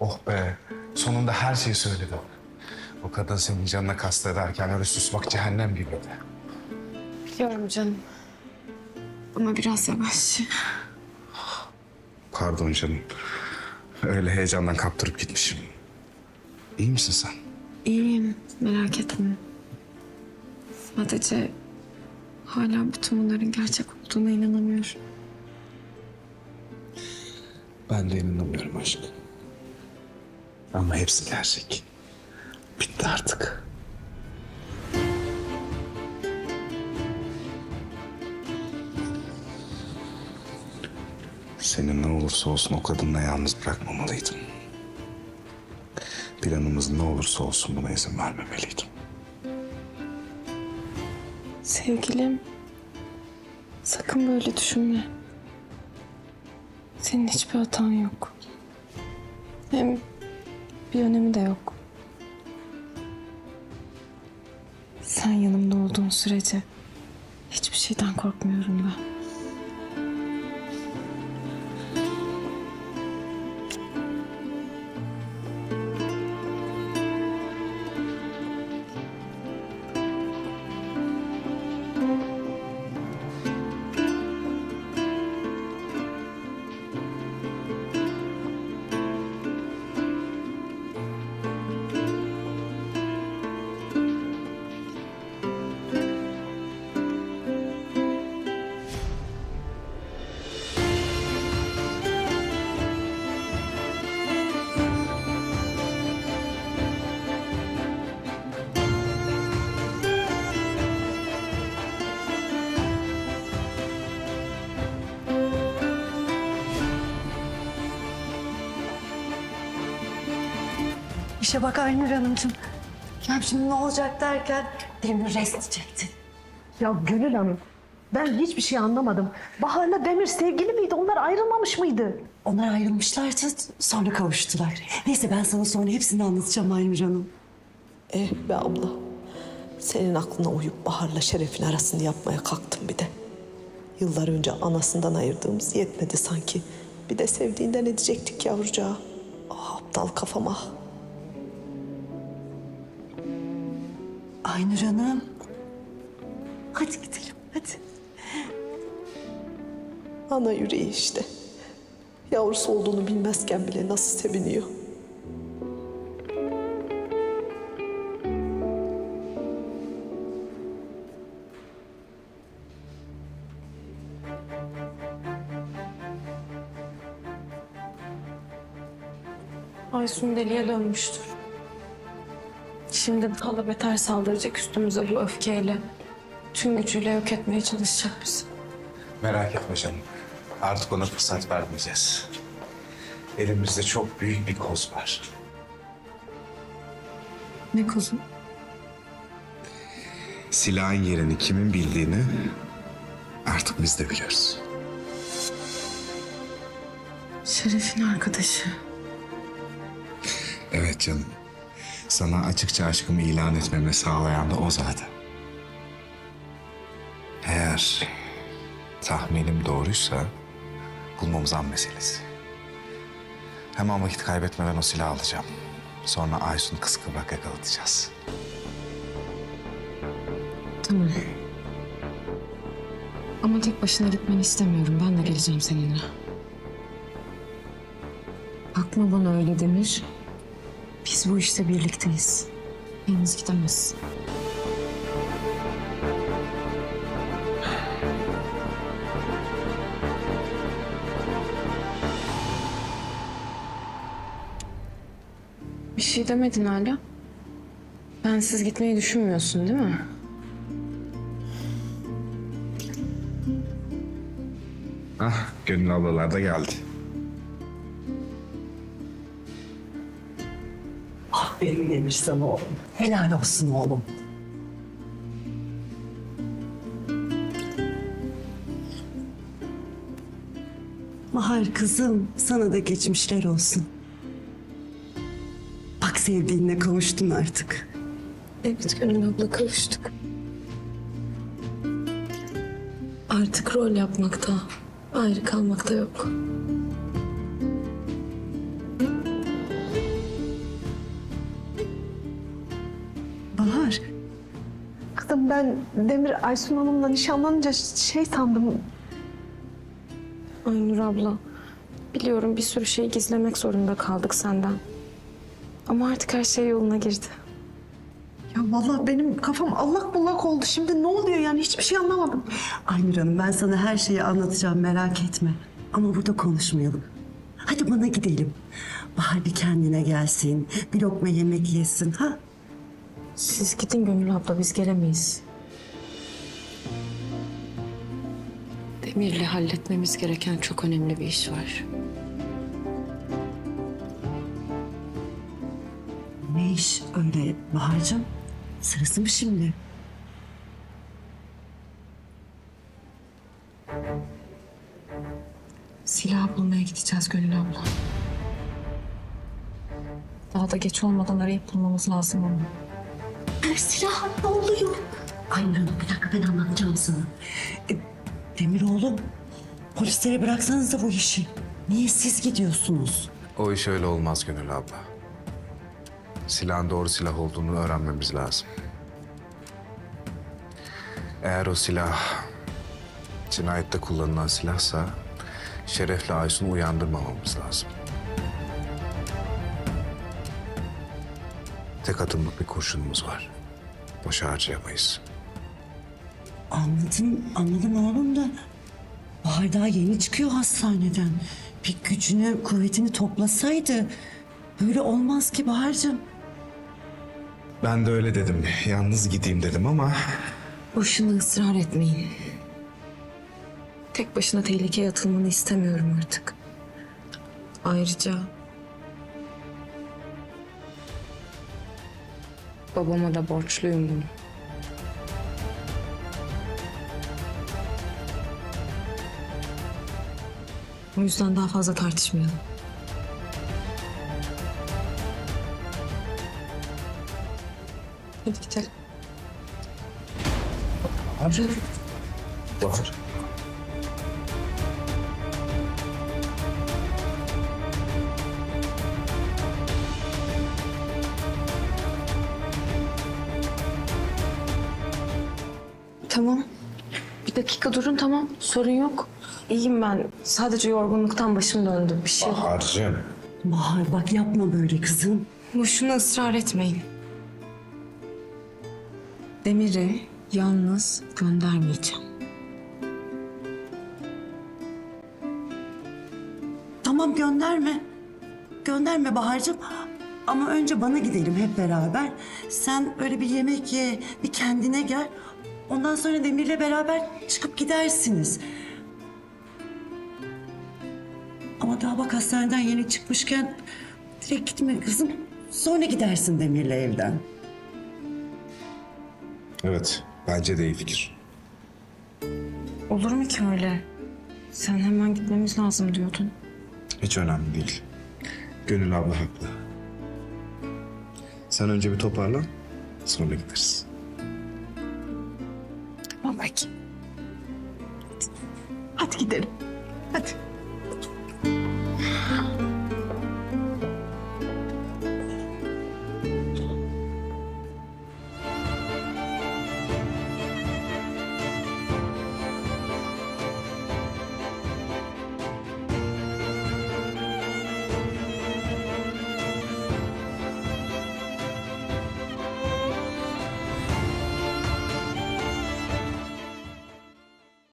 Oh be. Sonunda her şeyi söyledim. O kadın senin canına kastederken öyle susmak cehennem gibiydi. Biliyorum canım. Ama biraz yavaş. Pardon canım. Öyle heyecandan kaptırıp gitmişim. İyi misin sen? İyiyim, merak etme. Sadece hala bütün bunların gerçek olduğuna inanamıyorum. Ben de inanamıyorum aşkım. Ama hepsi gerçek. Bitti artık. Seni ne olursa olsun o kadınla yalnız bırakmamalıydım. Planımız ne olursa olsun buna izin vermemeliydim. Sevgilim, sakın böyle düşünme. Senin hiçbir hatan yok. Hem bir önemi de yok. Sen yanımda olduğun sürece hiçbir şeyden korkmuyorum ben. İşe bak Aynur Hanımcığım. Ya şimdi ne olacak derken Demir rest çekti. Ya Gönül Hanım, ben hiçbir şey anlamadım. Bahar'la Demir sevgili miydi? Onlar ayrılmamış mıydı? Onlar ayrılmışlardı sonra kavuştular. Neyse ben sana sonra hepsini anlatacağım Aynur Hanım. Eh be abla. Senin aklına uyup Bahar'la Şeref'in arasını yapmaya kalktım bir de. Yıllar önce anasından ayırdığımız yetmedi sanki. Bir de sevdiğinden edecektik yavrucağı. Ah aptal kafama. Aynur Hanım. Hadi gidelim hadi. Ana yüreği işte. Yavrusu olduğunu bilmezken bile nasıl seviniyor. Aysun deliye dönmüştür. Şimdi daha da beter saldıracak üstümüze bu öfkeyle. Tüm gücüyle yok etmeye çalışacak bizi. Merak etme canım. Artık ona fırsat vermeyeceğiz. Elimizde çok büyük bir koz var. Ne kuzum? Silahın yerini kimin bildiğini artık biz de biliyoruz. Şeref'in arkadaşı. Evet canım. Sana açıkça aşkımı ilan etmemi sağlayan da o zaten. Eğer tahminim doğruysa bulmamız an meselesi. Hemen vakit kaybetmeden o silahı alacağım. Sonra Aysun'u kıskıvrak yakalatacağız. Tamam. Ama tek başına gitmeni istemiyorum. Ben de geleceğim seninle. Bakma bana öyle Demir. Biz bu işte birlikteyiz. Yalnız gidemezsin. Bir şey demedin hala. Bensiz gitmeyi düşünmüyorsun değil mi? Ah, Gönül ablalar da geldi. Aferin Demir sana oğlum. Helal olsun oğlum. Bahar kızım sana da geçmişler olsun. Bak sevdiğinle kavuştun artık. Evet Gönül abla kavuştuk. Artık rol yapmakta, ayrı kalmakta yok. Ben Demir Aysun Hanım'la nişanlanınca şey sandım. Aynur abla, biliyorum bir sürü şey gizlemek zorunda kaldık senden. Ama artık her şey yoluna girdi. Ya vallahi benim kafam allak bullak oldu. Şimdi ne oluyor yani hiçbir şey anlamadım. Aynur Hanım ben sana her şeyi anlatacağım merak etme. Ama burada konuşmayalım. Hadi bana gidelim. Bahar bir kendine gelsin. Bir lokma yemek yesin ha? Siz gidin Gönül abla, biz gelemeyiz. Demir'le halletmemiz gereken çok önemli bir iş var. Ne iş öyle Bahar'cığım? Sırası mı şimdi? Silah bulmaya gideceğiz Gönül abla. Daha da geç olmadan arayıp bulmamız lazım onu. Silah ne oluyor? Hanım bir dakika ben anlatacağım sana. E, Demir oğlum polislere bıraksanız da bu işi. Niye siz gidiyorsunuz? O iş öyle olmaz Gönül abla. Silahın doğru silah olduğunu öğrenmemiz lazım. Eğer o silah cinayette kullanılan silahsa Şeref'le Aysun'u uyandırmamamız lazım. Tek atımlık bir kurşunumuz var. Boşa harcayamayız. Anladım, anladım oğlum da Bahar daha yeni çıkıyor hastaneden. Bir gücünü, kuvvetini toplasaydı böyle olmaz ki Bahar'cığım. Ben de öyle dedim. Yalnız gideyim dedim ama Boşuna ısrar etmeyin. Tek başına tehlikeye atılmanı istemiyorum artık. Ayrıca... Babama da borçluyum bunu. O yüzden daha fazla tartışmayalım. Hadi gidelim. Bahar. Tamam. Bir dakika durun tamam. Sorun yok. İyiyim ben. Sadece yorgunluktan başım döndü. Bir şey. Bahar'cığım. Bahar bak yapma böyle kızım. Boşuna ısrar etmeyin. Demir'i yalnız göndermeyeceğim. Tamam gönderme. Gönderme Bahar'cığım. Ama önce bana gidelim hep beraber. Sen öyle bir yemek ye, bir kendine gel. Ondan sonra Demir'le beraber çıkıp gidersiniz. Ama daha bak hastaneden yeni çıkmışken direkt gitme kızım. Sonra gidersin Demir'le evden. Evet, bence de iyi fikir. Olur mu ki öyle? Sen hemen gitmemiz lazım diyordun. Hiç önemli değil. Gönül abla haklı. Sen önce bir toparlan, sonra gideriz bakayım. Hadi gidelim. Hadi.